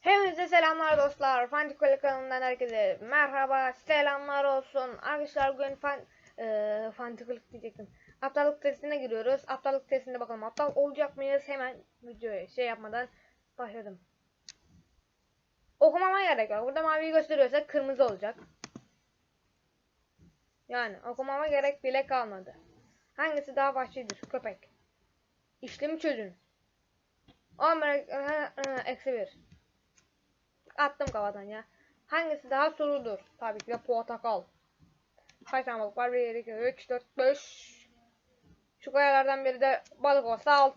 Hepinize selamlar dostlar. Fantikole kanalından herkese merhaba, selamlar olsun. Arkadaşlar bugün fan, e, fantiklik diyecektim. Aptallık testine giriyoruz. Aptallık testinde bakalım aptal olacak mıyız? Hemen videoya şey yapmadan başladım. Okumama gerek yok. Burada mavi gösteriyorsa kırmızı olacak. Yani okumama gerek bile kalmadı. Hangisi daha vahşidir? Köpek. İşlemi çözün. 11 eksi 1. Attım kafadan ya. Hangisi daha suludur? Tabii ki de portakal. Kaç tane balık var? 1, 2, 3, 4, 5. Şu kayalardan biri de balık olsa al.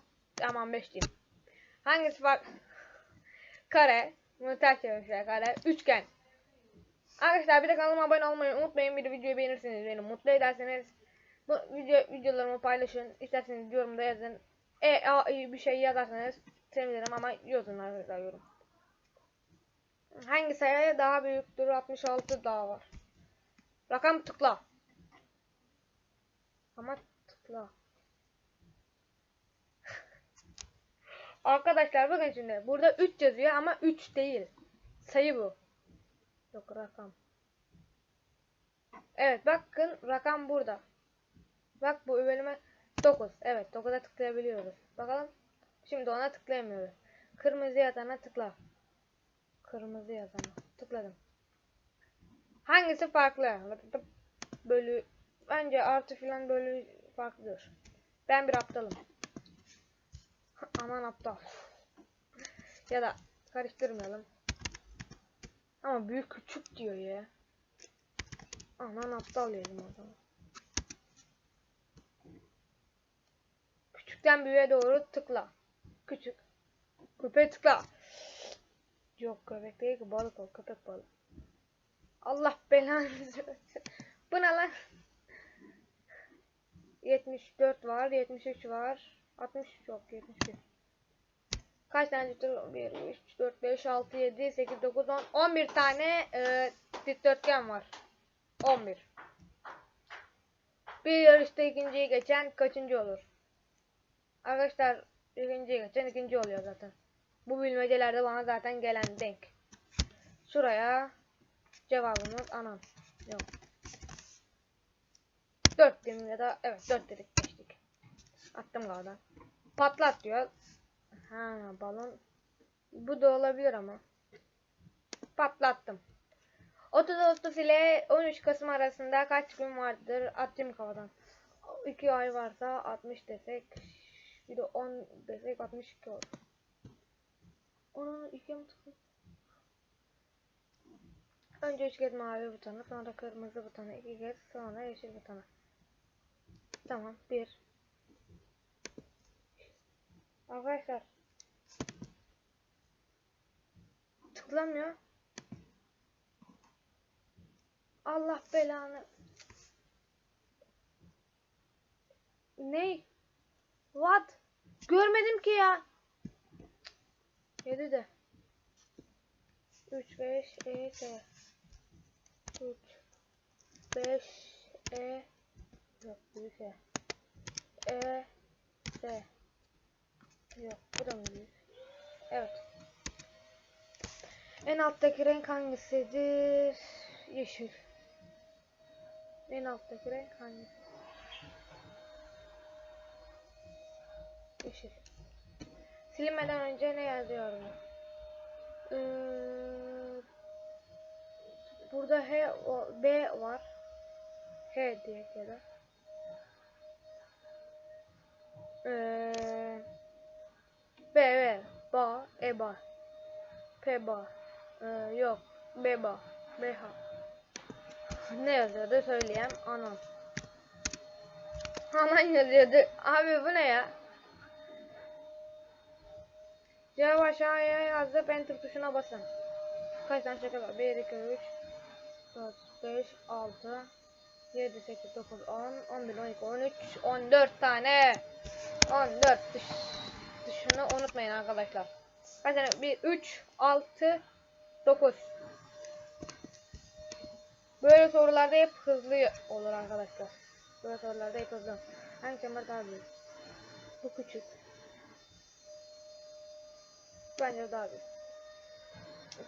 Aman 5 diyeyim. Hangisi var? Kare. Bunu ters çevirmişler kare. Üçgen. Arkadaşlar bir de kanalıma abone olmayı unutmayın. Bir de videoyu beğenirseniz beni mutlu ederseniz. Bu video videolarımı paylaşın. İsterseniz yorumda yazın. E, a, bir şey yazarsanız sevinirim ama yazın arkadaşlar yorum. Hangi sayı daha büyüktür? 66 daha var. Rakam tıkla. Ama tıkla. Arkadaşlar bakın şimdi. Burada 3 yazıyor ama 3 değil. Sayı bu. Yok rakam. Evet bakın rakam burada. Bak bu bölüme 9. Evet 9'a tıklayabiliyoruz. Bakalım. Şimdi ona tıklayamıyoruz. Kırmızı yazana tıkla. Kırmızı yazana. Tıkladım. Hangisi farklı? Bölü bence artı filan bölü farklıdır. Ben bir aptalım. Aman aptal. Ya da karıştırmayalım. Ama büyük küçük diyor ya. Aman aptal diyelim o. Küçükten büyüğe doğru tıkla. Küçük. Küpe tıkla. Yok köpek değil ki balık o köpek balık. Allah belanızı. Bu ne lan? 74 var, 73 var. 60 yok, 71. Kaç tane dikdörtgen? 1, 3, 4, 5, 6, 7, 8, 9, 10. 11 tane e, dikdörtgen var. 11. Bir yarışta ikinciyi geçen kaçıncı olur? Arkadaşlar ikinciyi geçen ikinci oluyor zaten. Bu bilmecelerde bana zaten gelen denk. Şuraya cevabımız anam. Yok. 4 dedim ya da evet 4 dedik geçtik. Attım galiba. Patlat diyor. Ha balon. Bu da olabilir ama. Patlattım. 30 Ağustos ile 13 Kasım arasında kaç gün vardır? Attım kafadan. 2 ay varsa 60 desek. Bir de 10 desek 62 olur. Onu ikiye mi tıklı? Önce üç kez mavi butonu, sonra kırmızı butonu, iki kez, sonra yeşil butonu. Tamam, bir. Arkadaşlar. Tıklamıyor. Allah belanı. Ne? What? Görmedim ki ya. 7 de. 3 5 E T. 3 5 E yok büyük E. E T. Yok bu da büyük? Evet. En alttaki renk hangisidir? Yeşil. En alttaki renk hangisi? Yeşil. Silinmeden önce ne yazıyorum? Ee, burada H, o- B var. H diye da. Ee, B, B, ba, E, ba. Ee, yok. B, ba. B, ha. Ne yazıyordu söyleyeyim. Anan. Anan yazıyordu. Abi bu ne ya? Cevap aşağıya yazıp enter tuşuna basın. Kaç tane şaka var? 1, 2, 3, 4, 5, 6, 7, 8, 9, 10, 11, 12, 13, 14 tane. 14 tuş, tuşunu unutmayın arkadaşlar. Kaç tane? 1, 3, 6, 9. Böyle sorularda hep hızlı olur arkadaşlar. Böyle sorularda hep hızlı. Hangi çember daha büyük? Bu küçük. Bence daha büyük.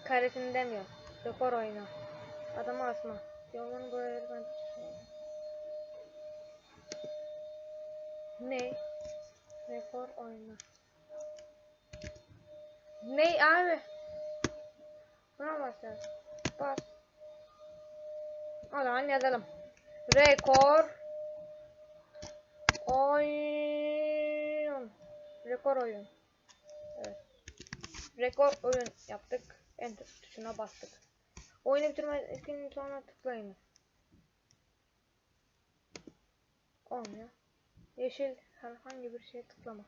Karesini demiyorum. Rekor oyunu. Adamı asma. Yolunu boyaları ben Ne? Rekor oyunu. Ne abi? Buna başlayalım. Bas. O zaman yazalım. Rekor oyun. Rekor oyun. Evet. Rekor oyun yaptık. Enter tuşuna bastık. Oyunu bitirme eskinin sonra tıklayın. Olmuyor. Yeşil herhangi bir şeye tıklama.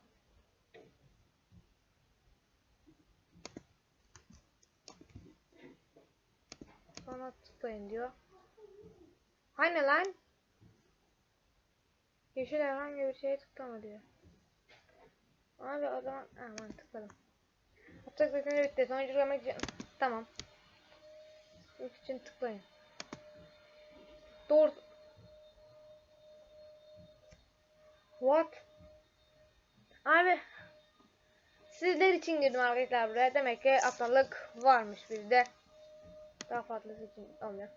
Sonra tıklayın diyor. Hani lan? Yeşil herhangi bir şeye tıklama diyor. Abi o zaman aman tıkladım. Yapacak seçimleri bitti. Sonucu görmek için tamam. İlk için tıklayın. Doğru. What? Abi sizler için girdim arkadaşlar buraya. Demek ki aptallık varmış bizde. Daha fazlası için olmuyor.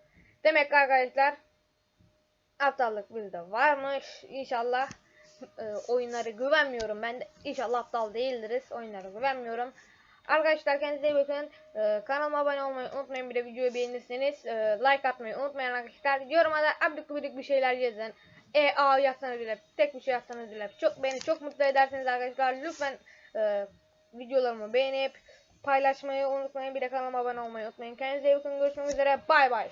Demek arkadaşlar aptallık bizde varmış. İnşallah e, oyunlara güvenmiyorum. Ben de inşallah aptal değildiriz. Oyunlara güvenmiyorum. Arkadaşlar kendinize iyi bakın. E, kanalıma abone olmayı unutmayın. Bir de videoyu beğenirseniz e, like atmayı unutmayın arkadaşlar. Yoruma da abdik gubidik bir şeyler yazın. E A yazsanız bile tek bir şey yazsanız bile çok beni çok mutlu edersiniz arkadaşlar. Lütfen e, videolarımı beğenip paylaşmayı unutmayın. Bir de kanalıma abone olmayı unutmayın. Kendinize iyi bakın. Görüşmek üzere. Bay bay.